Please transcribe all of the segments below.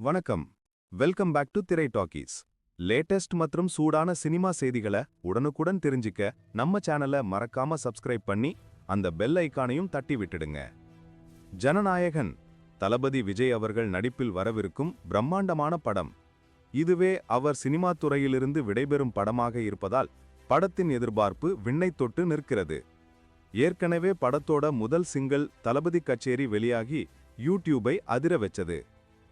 வணக்கம். Welcome back to Thirai talkies latest மற்றும் சூடான சினிமா செய்திகளை உடனுக்குடன் தெரிஞ்சுக்க நம்ம சேனலை மறக்காம சப்ஸ்கிரைப் பண்ணி அந்த பெல் ஐக்கானையும் தட்டி விட்டுடுங்க. ஜனநாயகன் தளபதி விஜய் அவர்கள் நடிப்பில் வரவிருக்கும் பிரம்மாண்டமான படம். இதுவே அவர் சினிமா துறையிலிருந்து விடைபெறும் படமாக இருப்பதால் படத்தின் எதிர்பார்ப்பு விண்ணை தொட்டு நிற்கிறது. ஏற்கனவே படத்தோட முதல் சிங்கிள் தளபதி கச்சேரி வெளியாகி யூடியூபை அதிர வச்சது.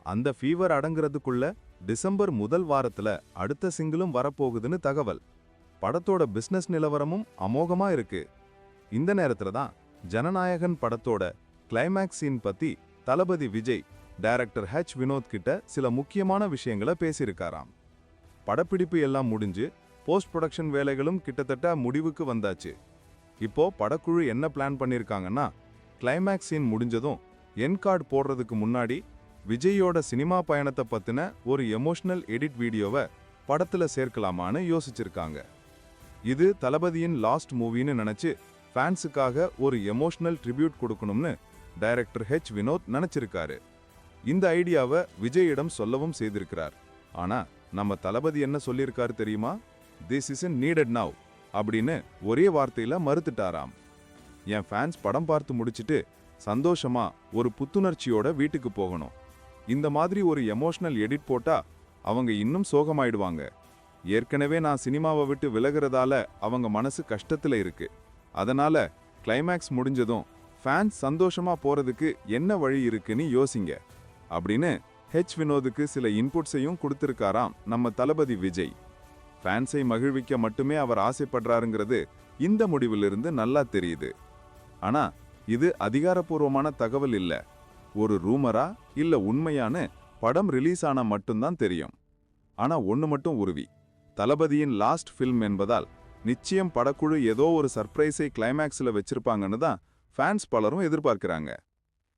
அந்த ஃபீவர் அடங்குறதுக்குள்ள டிசம்பர் முதல் வாரத்துல அடுத்த சிங்கிளும் வரப்போகுதுன்னு தகவல். படத்தோட பிஸ்னஸ் நிலவரமும் அமோகமா இருக்கு. இந்த நேரத்துல தான் ஜனநாயகன் படத்தோட கிளைமேக்ஸ் சீன் பத்தி தளபதி விஜய் டைரக்டர் ஹெச் வினோத் கிட்ட சில முக்கியமான விஷயங்களை பேசியிருக்காராம். படப்பிடிப்பு எல்லாம் முடிஞ்சு போஸ்ட் ப்ரொடக்ஷன் வேலைகளும் கிட்டத்தட்ட முடிவுக்கு வந்தாச்சு. இப்போ படக்குழு என்ன பிளான் பண்ணியிருக்காங்கன்னா கிளைமேக்ஸ் சீன் முடிஞ்சதும் என் கார்டு போடுறதுக்கு முன்னாடி விஜயோட சினிமா பயணத்தை பற்றின ஒரு எமோஷனல் எடிட் வீடியோவை படத்தில் சேர்க்கலாமான்னு யோசிச்சிருக்காங்க. இது தளபதியின் லாஸ்ட் மூவின்னு நினச்சி ஃபேன்ஸுக்காக ஒரு எமோஷனல் ட்ரிபியூட் கொடுக்கணும்னு டைரக்டர் ஹெச் வினோத் நினச்சிருக்காரு. இந்த ஐடியாவை விஜயிடம் சொல்லவும் செய்திருக்கிறார். ஆனால் நம்ம தளபதி என்ன சொல்லியிருக்காரு தெரியுமா? This is in needed now அப்படின்னு ஒரே வார்த்தையில் மறுத்துட்டாராம். என் ஃபேன்ஸ் படம் பார்த்து முடிச்சுட்டு சந்தோஷமா ஒரு புத்துணர்ச்சியோட வீட்டுக்கு போகணும். இந்த மாதிரி ஒரு எமோஷனல் எடிட் போட்டா அவங்க இன்னும் சோகமாயிடுவாங்க. ஏற்கனவே நான் சினிமாவை விட்டு விலகிறதால அவங்க மனசு கஷ்டத்துல இருக்கு. அதனால கிளைமேக்ஸ் முடிஞ்சதும் ஃபேன்ஸ் சந்தோஷமா போறதுக்கு என்ன வழி இருக்குன்னு யோசிங்க. அப்படின்னு ஹெச் வினோதுக்கு சில இன்புட்ஸையும் கொடுத்துருக்காராம் நம்ம தளபதி விஜய். ஃபேன்ஸை மகிழ்விக்க மட்டுமே அவர் ஆசைப்படுறாருங்கிறது இந்த முடிவிலிருந்து நல்லா தெரியுது. ஆனா இது அதிகாரப்பூர்வமான தகவல் இல்ல. ஒரு ரூமரா இல்ல உண்மையான படம் ரிலீஸ் ஆனா மட்டும்தான் தெரியும். ஆனா ஒன்று மட்டும் உருவி. தளபதியின் லாஸ்ட் ஃபில்ம் என்பதால் நிச்சயம் படக்குழு ஏதோ ஒரு சர்ப்ரைஸை கிளைமேக்ஸ்ல வச்சிருப்பாங்கன்னு தான் ஃபேன்ஸ் பலரும் எதிர்பார்க்கிறாங்க.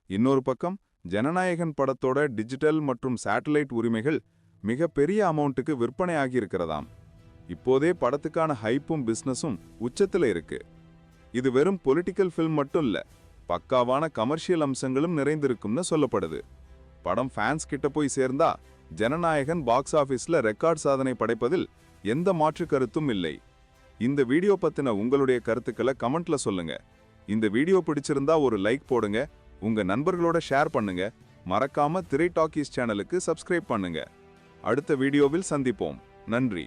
இன்னொரு பக்கம் ஜனநாயகன் படத்தோட டிஜிட்டல் மற்றும் சேட்டலைட் உரிமைகள் மிக பெரிய அமௌண்ட்டுக்கு விற்பனை ஆகியிருக்கிறதாம் இப்போதே படத்துக்கான ஹைப்பும் பிசினஸும் உச்சத்துல இருக்கு. இது வெறும் பொலிட்டிக்கல் ஃபில்ம் மட்டும் இல்ல பக்காவான கமர்ஷியல் அம்சங்களும் நிறைந்திருக்கும்னு சொல்லப்படுது. படம் ஃபேன்ஸ் கிட்ட போய் சேர்ந்தா ஜனநாயகன் பாக்ஸ் ஆஃபீஸில் ரெக்கார்ட் சாதனை படைப்பதில் எந்த மாற்று கருத்தும் இல்லை. இந்த வீடியோ பற்றின உங்களுடைய கருத்துக்களை கமெண்ட்ல சொல்லுங்க. இந்த வீடியோ பிடிச்சிருந்தா ஒரு லைக் போடுங்க உங்க நண்பர்களோட ஷேர் பண்ணுங்க மறக்காம திரை டாக்கீஸ் சேனலுக்கு சப்ஸ்கிரைப் பண்ணுங்க. அடுத்த வீடியோவில் சந்திப்போம். நன்றி.